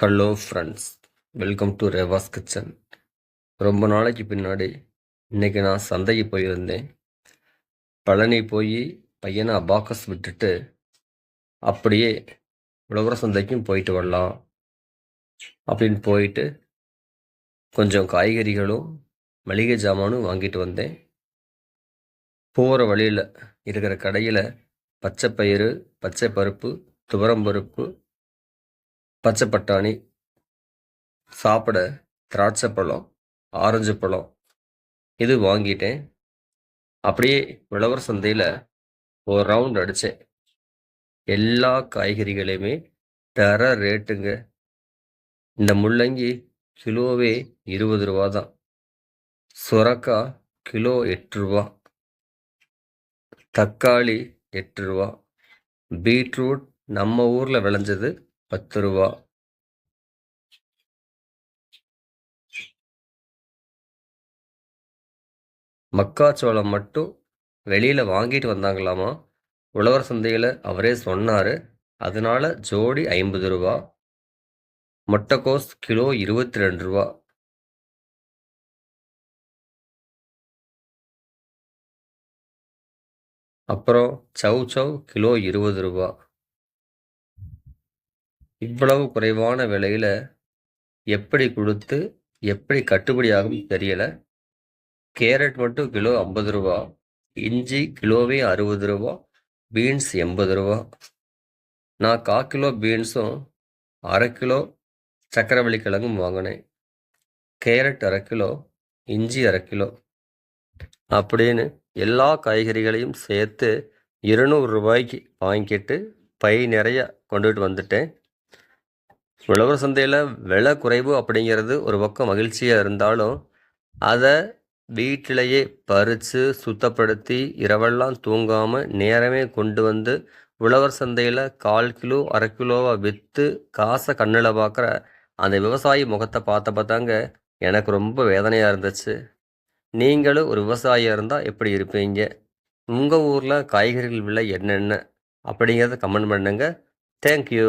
Hello friends welcome to Reva's kitchen ரொம்ப நாளைக்கு பின்னாடி இன்னைக்கு நான் சந்தைக்கு போயிருந்தேன். பழனி போய் பையனை அபாக்கஸ் விட்டுட்டு அப்படியே உழவர சந்தைக்கும் போயிட்டு வரலாம் அப்படின்னு போயிட்டு கொஞ்சம் காய்கறிகளும் மளிகை ஜாமானும் வாங்கிட்டு வந்தேன். போகிற வழியில் இருக்கிற கடையில் பச்சை பயிறு பச்சை பருப்பு துவரம் பருப்பு பச்சை பட்டாணி சாப்பிட திராட்சை பழம் ஆரஞ்சு பழம் இது வாங்கிட்டேன். அப்படியே உழவர் சந்தையில் ஒரு ரவுண்ட் அடித்தேன் எல்லா காய்கறிகளையுமே தர ரேட்டுங்க இந்த முள்ளங்கி கிலோவே இருபது ரூபா தான். சுரக்கா கிலோ எட்டு ரூபா. தக்காளி எட்டு ரூபா. பீட்ரூட் நம்ம ஊரில் விளைஞ்சது பத்து ரூபா மக்காச்சோளம் மட்டும் வெளியில் வாங்கிட்டு வந்தாங்களாமா? உழவர் சந்தையில் அவரே சொன்னார் அதனால ஜோடி ஐம்பது ரூபா முட்டைக்கோஸ் கிலோ இருபத்தி ரெண்டு ரூபா அப்புறம் சவ் சவ் கிலோ இருபது ரூபா இவ்வளவு குறைவான விலையில் எப்படி கொடுத்து எப்படி கட்டுப்படி ஆகும் தெரியல. கேரட் மட்டும் கிலோ ஐம்பது ரூபா இஞ்சி கிலோவே அறுபது ரூபா பீன்ஸ் எண்பது ரூபா. நான் கா கிலோ பீன்ஸும் அரை கிலோ சக்கரவள்ளி கிழங்கும் வாங்கினேன். கேரட் அரை கிலோ இஞ்சி அரை கிலோ அப்படின்னு எல்லா காய்கறிகளையும் சேர்த்து இருநூறு ரூபாய்க்கு வாங்கிட்டு பை நிறைய கொண்டுகிட்டு வந்துட்டேன். உழவர் சந்தையில் விலை குறைவு அப்படிங்கிறது ஒரு பக்கம் மகிழ்ச்சியாக இருந்தாலும் அதை வீட்டிலேயே பறித்து சுத்தப்படுத்தி இரவெல்லாம் தூங்காமல் நேரமே கொண்டு வந்து உழவர் சந்தையில் கால் கிலோ அரை கிலோவாக விற்று காசை கண்ணில் பார்க்குற அந்த விவசாயி முகத்தை பார்த்த பார்த்தாங்க எனக்கு ரொம்ப வேதனையாக இருந்துச்சு. நீங்களும் ஒரு விவசாயியாக இருந்தால் எப்படி இருப்பீங்க? உங்கள் ஊரில் காய்கறிகள் விலை என்னென்ன? அப்படிங்கிறத கமெண்ட் பண்ணுங்கள் தேங்க்யூ